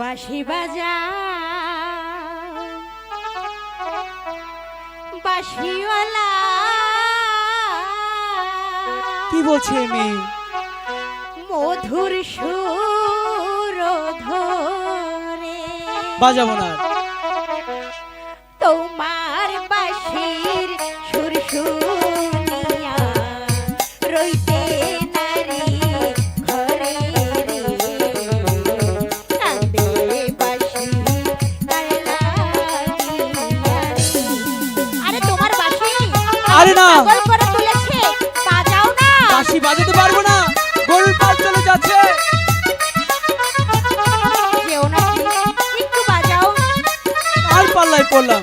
বাঁশি বাজা বাঁশিওয়ালা। কি বলছে মে মধুর সুর ধরে। বাজাবো না বাজাতে পারব না। গরুর পাল চলে যাচ্ছে। আর পাল্লায় পড়লাম।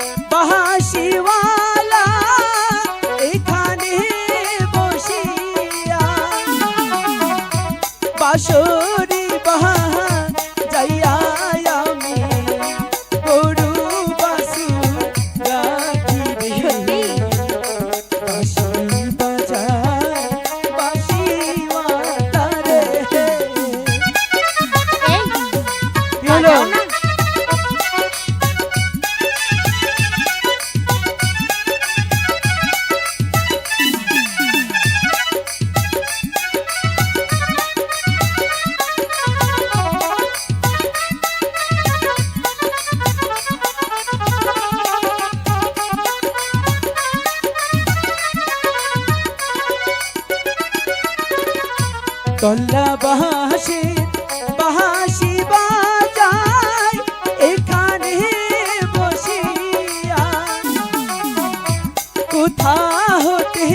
শিবা তল্লা বাহাসে বাহাসি বাজায় এখানে বসিয়া। কোথা হতে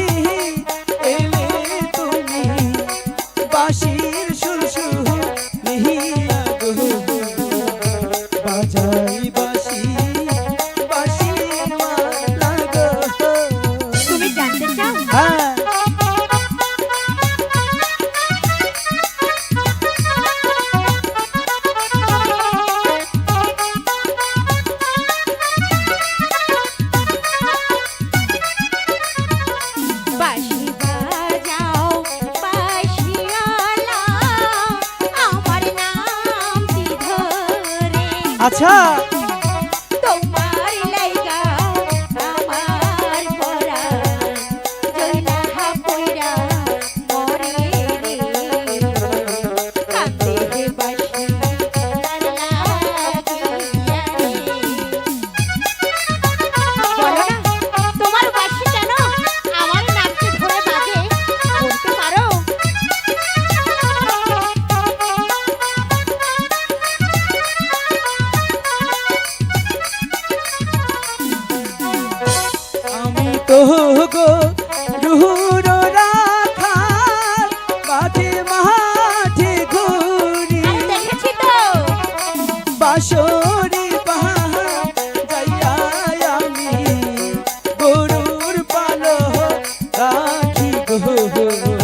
আচ্ছা গো রুহুর রাখাল মাঠে মাঠে ঘুরি। বাসরি আমি গরুর পাল রাখি গো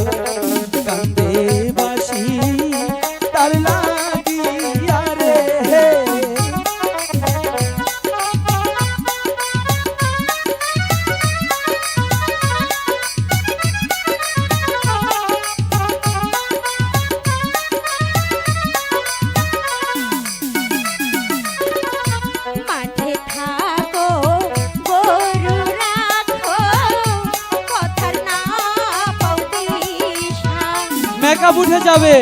মেকআপ উঠে যাবে।